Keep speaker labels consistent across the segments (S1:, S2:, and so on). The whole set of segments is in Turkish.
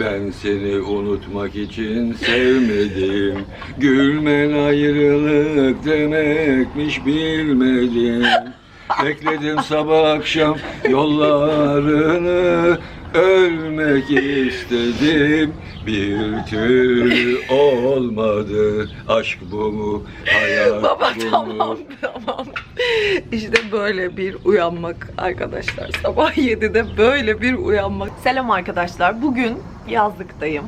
S1: Ben seni unutmak için sevmedim. Gülmen ayrılık demekmiş bilmedim. Bekledim sabah akşam yollarını Ölmek istedim bir türlü olmadı Aşk bu mu hayat
S2: Baba
S1: bu mu?
S2: tamam tamam. İşte böyle bir uyanmak arkadaşlar. Sabah 7'de böyle bir uyanmak. Selam arkadaşlar. Bugün yazlıktayım.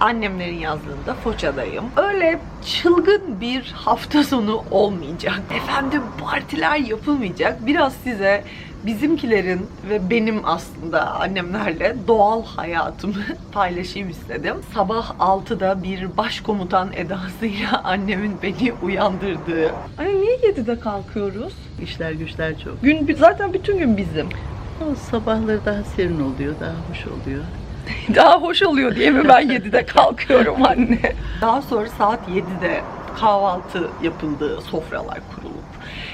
S2: Annemlerin yazlığında Foça'dayım. Öyle çılgın bir hafta sonu olmayacak. Efendim partiler yapılmayacak. Biraz size bizimkilerin ve benim aslında annemlerle doğal hayatımı paylaşayım istedim. Sabah 6'da bir başkomutan edasıyla annemin beni uyandırdığı. Ay niye 7'de kalkıyoruz?
S3: İşler güçler çok.
S2: Gün zaten bütün gün bizim.
S3: O sabahları daha serin oluyor, daha hoş oluyor.
S2: Daha hoş oluyor diye mi ben 7'de kalkıyorum anne? Daha sonra saat 7'de kahvaltı yapıldığı sofralar kurulup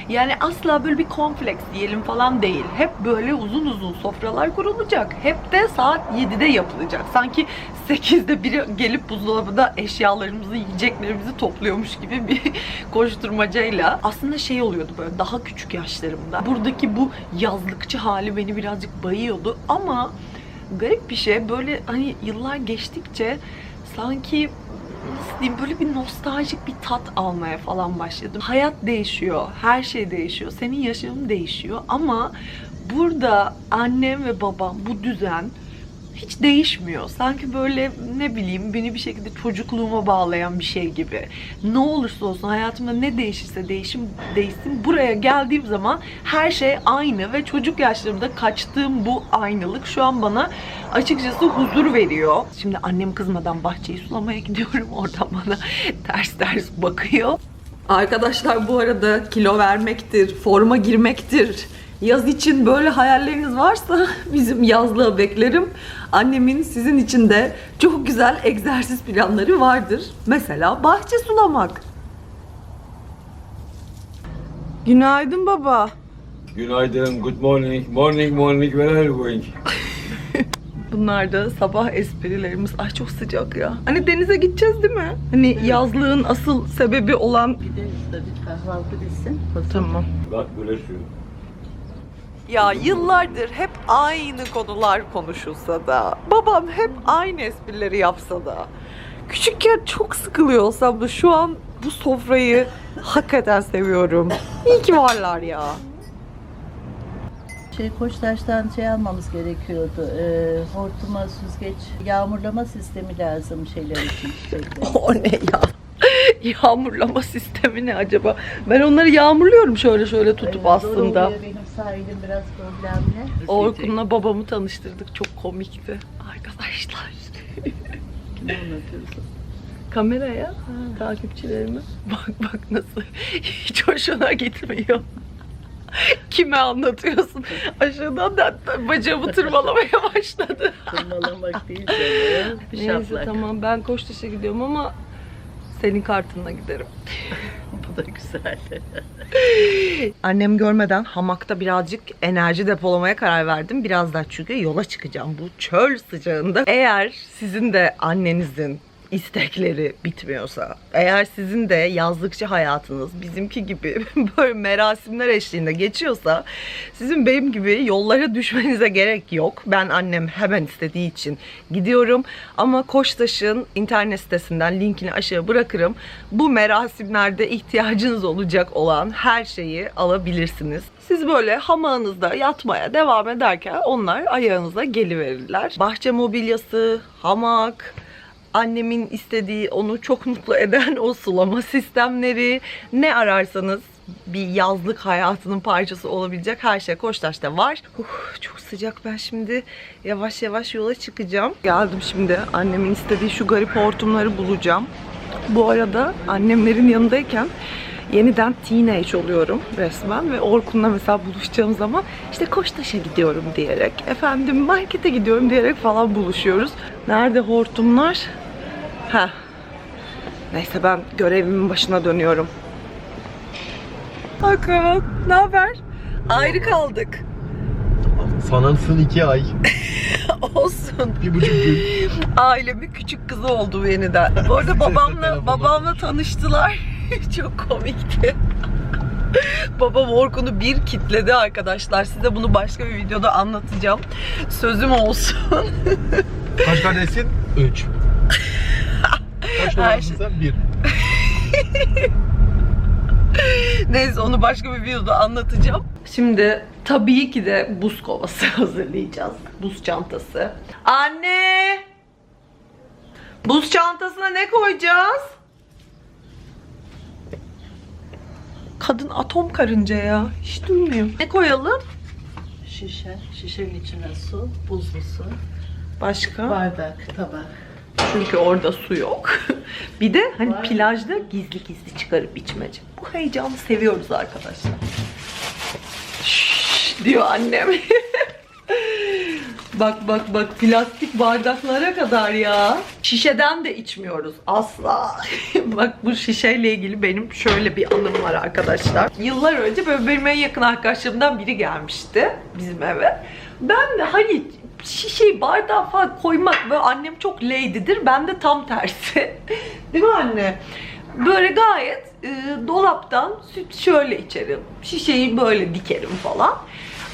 S2: yani asla böyle bir kompleks diyelim falan değil. Hep böyle uzun uzun sofralar kurulacak. Hep de saat 7'de yapılacak. Sanki 8'de biri gelip buzdolabında eşyalarımızı, yiyeceklerimizi topluyormuş gibi bir koşturmacayla. Aslında şey oluyordu böyle daha küçük yaşlarımda. Buradaki bu yazlıkçı hali beni birazcık bayıyordu ama garip bir şey. Böyle hani yıllar geçtikçe sanki diyeyim böyle bir nostaljik bir tat almaya falan başladım. Hayat değişiyor, her şey değişiyor, senin yaşamın değişiyor ama burada annem ve babam bu düzen hiç değişmiyor. Sanki böyle ne bileyim beni bir şekilde çocukluğuma bağlayan bir şey gibi. Ne olursa olsun hayatımda ne değişirse değişim değişsin buraya geldiğim zaman her şey aynı ve çocuk yaşlarımda kaçtığım bu aynılık şu an bana açıkçası huzur veriyor. Şimdi annem kızmadan bahçeyi sulamaya gidiyorum. Oradan bana ters ters bakıyor. Arkadaşlar bu arada kilo vermektir, forma girmektir. Yaz için böyle hayalleriniz varsa bizim yazlığa beklerim. Annemin sizin için de çok güzel egzersiz planları vardır. Mesela bahçe sulamak. Günaydın baba.
S1: Günaydın, good morning, morning, morning, where are you going?
S2: Bunlar da sabah esprilerimiz. Ay çok sıcak ya. Hani denize gideceğiz değil mi? Hani yazlığın asıl sebebi olan...
S3: Gideriz tabii kahvaltı bitsin.
S2: Tamam.
S1: Bak güneş şu.
S2: Ya yıllardır hep aynı konular konuşulsa da, babam hep aynı esprileri yapsa da, küçükken çok sıkılıyor olsam da şu an bu sofrayı hakikaten seviyorum. İyi ki varlar ya.
S3: Şey Koçtaş'tan şey almamız gerekiyordu. E, hortuma, süzgeç, yağmurlama sistemi lazım şeyler için.
S2: O ne ya? Yağmurlama sistemi ne acaba? Ben onları yağmurluyorum şöyle şöyle tutup
S3: zor
S2: aslında.
S3: oluyor, Benim sahilim biraz problemli.
S2: Orkun'la babamı tanıştırdık. Çok komikti. Arkadaşlar.
S3: Ne anlatıyorsun?
S2: Kameraya takipçilerime bak bak nasıl hiç hoşuna gitmiyor. Kime anlatıyorsun? Aşağıdan da bacağımı tırmalamaya başladı.
S3: Tırmalamak değil canım. Bir
S2: Neyse
S3: şaplak.
S2: tamam ben Koçtaş'a gidiyorum ama senin kartınla giderim.
S3: Da güzel.
S2: Annem görmeden hamakta birazcık enerji depolamaya karar verdim. Birazdan çünkü yola çıkacağım bu çöl sıcağında. Eğer sizin de annenizin istekleri bitmiyorsa, eğer sizin de yazlıkçı hayatınız bizimki gibi böyle merasimler eşliğinde geçiyorsa sizin benim gibi yollara düşmenize gerek yok. Ben annem hemen istediği için gidiyorum. Ama Koçtaş'ın internet sitesinden linkini aşağı bırakırım. Bu merasimlerde ihtiyacınız olacak olan her şeyi alabilirsiniz. Siz böyle hamağınızda yatmaya devam ederken onlar ayağınıza geliverirler. Bahçe mobilyası, hamak, annemin istediği, onu çok mutlu eden o sulama sistemleri, ne ararsanız bir yazlık hayatının parçası olabilecek her şey Koçtaş'ta var. Uh, çok sıcak ben şimdi yavaş yavaş yola çıkacağım. Geldim şimdi annemin istediği şu garip hortumları bulacağım. Bu arada annemlerin yanındayken yeniden teenage oluyorum resmen ve Orkun'la mesela buluşacağım zaman işte Koçtaş'a gidiyorum diyerek, efendim markete gidiyorum diyerek falan buluşuyoruz. Nerede hortumlar? Ha. Neyse ben görevimin başına dönüyorum. Hakan, ne haber? Ayrı kaldık.
S4: Sanırsın iki ay.
S2: Olsun.
S4: Bir buçuk gün.
S2: Ailemin küçük kızı oldu yeniden. Bu arada babamla babamla tanıştılar. Çok komikti. Babam Orkun'u bir kitledi arkadaşlar. Size bunu başka bir videoda anlatacağım. Sözüm olsun.
S4: Kaç kardeşsin? Üç. Kaç numarasın
S2: şey-
S4: sen? Bir.
S2: Neyse onu başka bir videoda anlatacağım. Şimdi tabii ki de buz kovası hazırlayacağız. Buz çantası. Anne! Buz çantasına ne koyacağız? Kadın atom karınca ya. Hiç durmuyor. Ne koyalım?
S3: Şişe, şişenin içine su, buzlu su,
S2: Başka?
S3: bardak, tabak.
S2: Çünkü orada su yok. bir de hani
S3: Var.
S2: plajda gizli gizli çıkarıp içmece. Bu heyecanı seviyoruz arkadaşlar. Şşş diyor annem. bak bak bak plastik bardaklara kadar ya. Şişeden de içmiyoruz asla. bak bu şişeyle ilgili benim şöyle bir anım var arkadaşlar. Yıllar önce böyle benim en yakın arkadaşlarımdan biri gelmişti bizim eve. Ben de hani şişeyi bardağa falan koymak böyle annem çok lady'dir. Ben de tam tersi. Değil mi anne? Böyle gayet e, dolaptan süt şöyle içerim. Şişeyi böyle dikerim falan.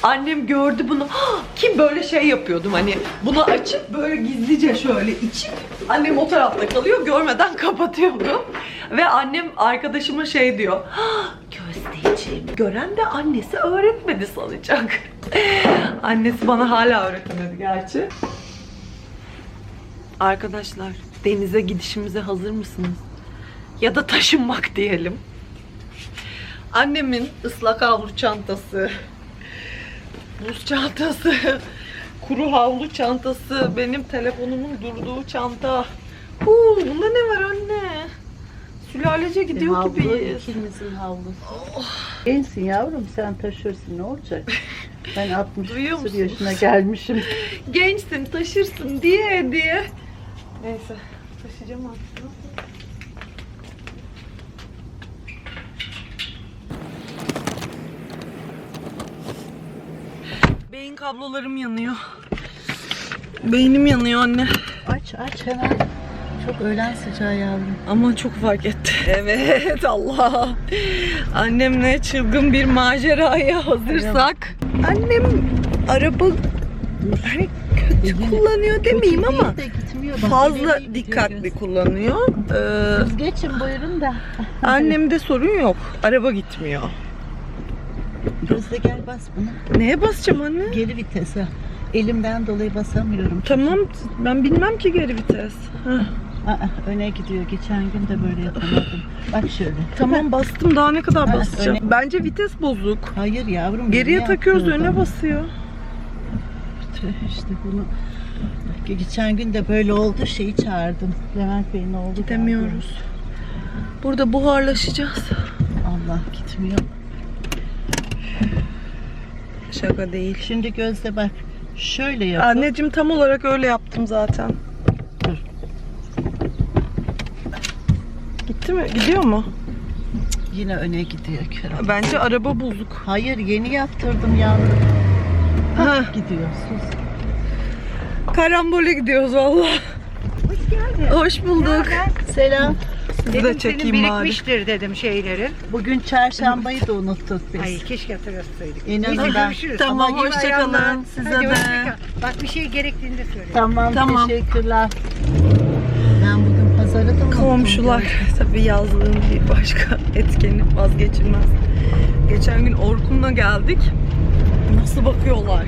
S2: Annem gördü bunu. Ki böyle şey yapıyordum hani bunu açıp böyle gizlice şöyle içip annem o tarafta kalıyor görmeden kapatıyordum. Ve annem arkadaşıma şey diyor. "Ah, Gözdeciğim. Gören de annesi öğretmedi sanacak. annesi bana hala öğretemedi gerçi. Arkadaşlar denize gidişimize hazır mısınız? Ya da taşınmak diyelim. Annemin ıslak havlu çantası, buz çantası, kuru havlu çantası, benim telefonumun durduğu çanta. Huu, bunda ne var anne? Sülalece gidiyor
S3: Havlu,
S2: gibiyiz.
S3: ikimizin havlusu. Gençsin yavrum, sen taşırsın ne olacak? Ben 60
S2: Duyuyor
S3: küsur yaşına gelmişim.
S2: Gençsin taşırsın diye diye. Neyse taşıyacağım aslında. Beyin kablolarım yanıyor. Beynim yanıyor anne.
S3: Aç aç hemen. Çok öğlen sıcağı yavrum.
S2: Ama çok fark etti. Evet Allah. Annemle çılgın bir maceraya hazırsak. Annem araba hani kötü kullanıyor demeyeyim ama fazla dikkatli kullanıyor. Ee,
S3: Siz geçin buyurun da.
S2: annemde sorun yok. Araba gitmiyor.
S3: Gözde gel bas bunu.
S2: Neye basacağım anne?
S3: Geri vitese. Elimden dolayı basamıyorum.
S2: Tamam ben bilmem ki geri vites. Heh,
S3: Aa, öne gidiyor. Geçen gün de böyle yapamadım. Bak şöyle.
S2: Tamam bastım daha ne kadar basacağım?
S3: öne-
S2: Bence vites bozuk.
S3: Hayır yavrum.
S2: Geriye takıyoruz
S3: yaptırdım.
S2: öne basıyor.
S3: İşte bunu geçen gün de böyle oldu şeyi çağırdım. Levent Bey'in oğlu. geldi.
S2: Gidemiyoruz. Burada buharlaşacağız.
S3: Allah gitmiyor.
S2: Şaka değil.
S3: Şimdi Gözde bak şöyle yap.
S2: Anneciğim tam olarak öyle yaptım zaten.
S3: Dur.
S2: Gitti mi? Gidiyor mu?
S3: Yine öne gidiyor Kerem.
S2: Bence araba bozuk.
S3: Hayır yeni yaptırdım yavrum.
S2: Ha,
S3: Gidiyor sus.
S2: karambole gidiyoruz valla.
S5: Hoş geldin.
S2: Hoş bulduk.
S3: Selam.
S2: Sizi de çekeyim
S5: senin
S2: bari.
S5: birikmiştir dedim şeylerin.
S3: Bugün çarşambayı da unuttuk biz.
S5: Ay keşke hatırlatsaydık.
S3: En
S5: Neyse görüşürüz.
S2: Tamam,
S5: Ama iyi
S2: hoşça kalın.
S5: bayramlar.
S2: Size
S5: Hadi
S2: de.
S5: hoşça kal. Bak bir şey gerektiğinde söyle.
S3: Tamam,
S2: Tamam.
S3: teşekkürler. Ben bugün pazarı da unuttum.
S2: Komşular tabii yazlığın bir başka etkeni vazgeçilmez. Geçen gün Orkun'la geldik. Nasıl bakıyorlar?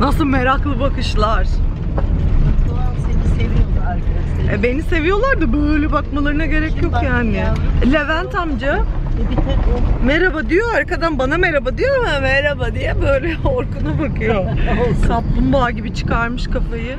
S2: Nasıl meraklı bakışlar.
S3: Doğal seni seviyorlar Gözde.
S2: E, beni seviyorlar da böyle bakmalarına gerek
S3: Kim
S2: yok yani.
S3: yavrum?
S2: Levent amca
S3: E,
S2: merhaba diyor arkadan bana merhaba diyor ama merhaba diye böyle Orkun'a bakıyor. Kaplumbağa gibi çıkarmış kafayı.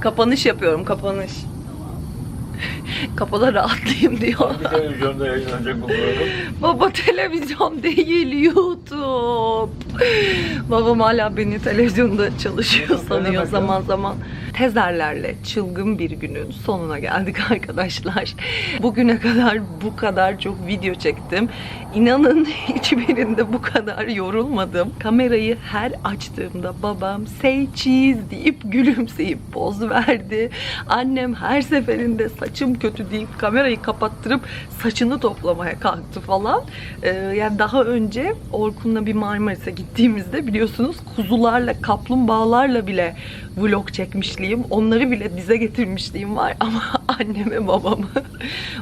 S2: Kapanış yapıyorum kapanış. Kafada rahatlayayım diyor.
S1: Hangi televizyonda yayınlanacak bu program?
S2: Baba televizyon değil YouTube. Babam hala beni televizyonda çalışıyor sanıyor zaman zaman. Tezerlerle çılgın bir günün sonuna geldik arkadaşlar. Bugüne kadar bu kadar çok video çektim. İnanın hiçbirinde bu kadar yorulmadım. Kamerayı her açtığımda babam say cheese deyip gülümseyip poz verdi. Annem her seferinde saçım kötü deyip kamerayı kapattırıp saçını toplamaya kalktı falan. Ee, yani daha önce Orkun'la bir Marmaris'e gittiğimizde biliyorsunuz kuzularla, kaplumbağalarla bile vlog çekmişliğim. Onları bile dize getirmişliğim var ama anneme babamı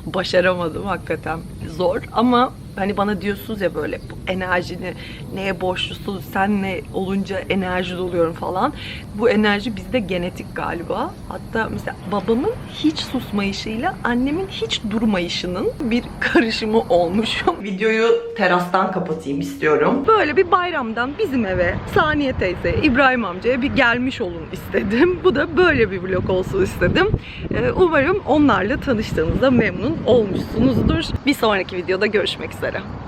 S2: başaramadım hakikaten. Zor ama hani bana diyorsunuz ya böyle bu enerjini neye borçlusun sen ne olunca enerji doluyorum falan. Bu enerji bizde genetik galiba. Hatta mesela babamın hiç susmayışıyla annemin hiç durmayışının bir karışımı olmuş. Videoyu terastan kapatayım istiyorum. Böyle bir bayramdan bizim eve Saniye teyze, İbrahim amcaya bir gelmiş olun istedim. Bu da böyle bir vlog olsun istedim. Ee, Umarım onlarla tanıştığınızda memnun olmuşsunuzdur. Bir sonraki videoda görüşmek üzere. etcétera.